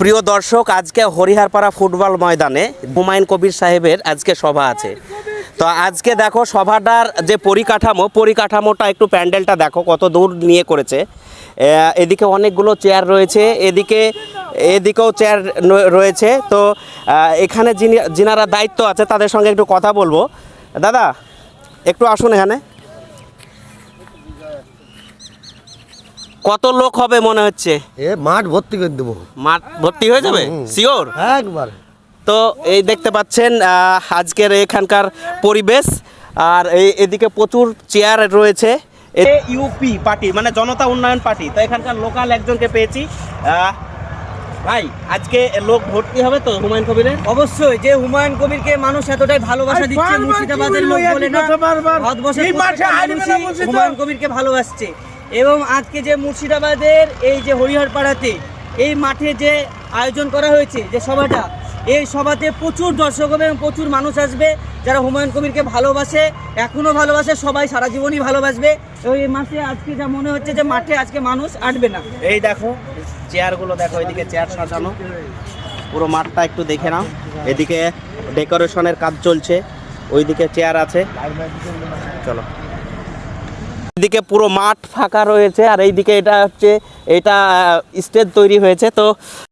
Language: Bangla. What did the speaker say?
প্রিয় দর্শক, আজকে হরিহারপাড়া ফুটবল ময়দানে হুমায়ুন কবির সাহেবের আজকে সভা আছে। তো আজকে দেখো, সভাটার যে পরিকাঠামো, পরিকাঠামোটা একটু প্যান্ডেলটা দেখো, কত দূর নিয়ে করেছে। এদিকে অনেকগুলো চেয়ার রয়েছে, এদিকে, এদিকেও চেয়ার রয়েছে। তো এখানে যিনি, যিনারা দায়িত্ব আছে, তাদের সঙ্গে একটু কথা বলব। দাদা, একটু আসুন এখানে। কত লোক হবে মনে হচ্ছে? এ মাঠ ভর্তি করে দেবো। মাঠ ভর্তি হয়ে যাবে? শিওর একবার। তো এই দেখতে পাচ্ছেন আহ, আজকের এখানকার পরিবেশ। আর এই এদিকে প্রচুর চেয়ার রয়েছে। ইউপি পার্টি মানে জনতা উন্নয়ন পার্টি। তো এখানকার লোকাল একজনকে পেয়েছি। আহ, ভাই আজকে লোক ভর্তি হবে তো হুমায়ুন কবিরের? অবশ্যই যে হুমায়ুন কবিরকে মানুষ এতটাই ভালোবাসা দিচ্ছে মুর্শিদাবাদের লোক বলে না? হুমায়ুন কবিরকে ভালোবাসছে। এবং আজকে যে মুর্শিদাবাদের এই যে হরিহরপাড়াতে এই মাঠে যে আয়োজন করা হয়েছে, যে সভাটা, এই সভাতে প্রচুর দর্শক হবে এবং প্রচুর মানুষ আসবে। যারা হুমায়ুন কবিরকে ভালোবাসে এখনও ভালোবাসে, সবাই সারা জীবনই ভালোবাসবে। এবং এই মাসে আজকে যা মনে হচ্ছে যে মাঠে আজকে মানুষ আসবে না। এই দেখো, চেয়ারগুলো দেখো, এদিকে চেয়ার সাজানো। পুরো মাঠটা একটু দেখে নাও। এদিকে ডেকোরেশনের কাজ চলছে। ওইদিকে চেয়ার আছে। চলো। এদিকে পুরো মাঠ ফাঁকা রয়েছে আর এইদিকে এটা হচ্ছে এটা স্টেজ তৈরি হয়েছে তো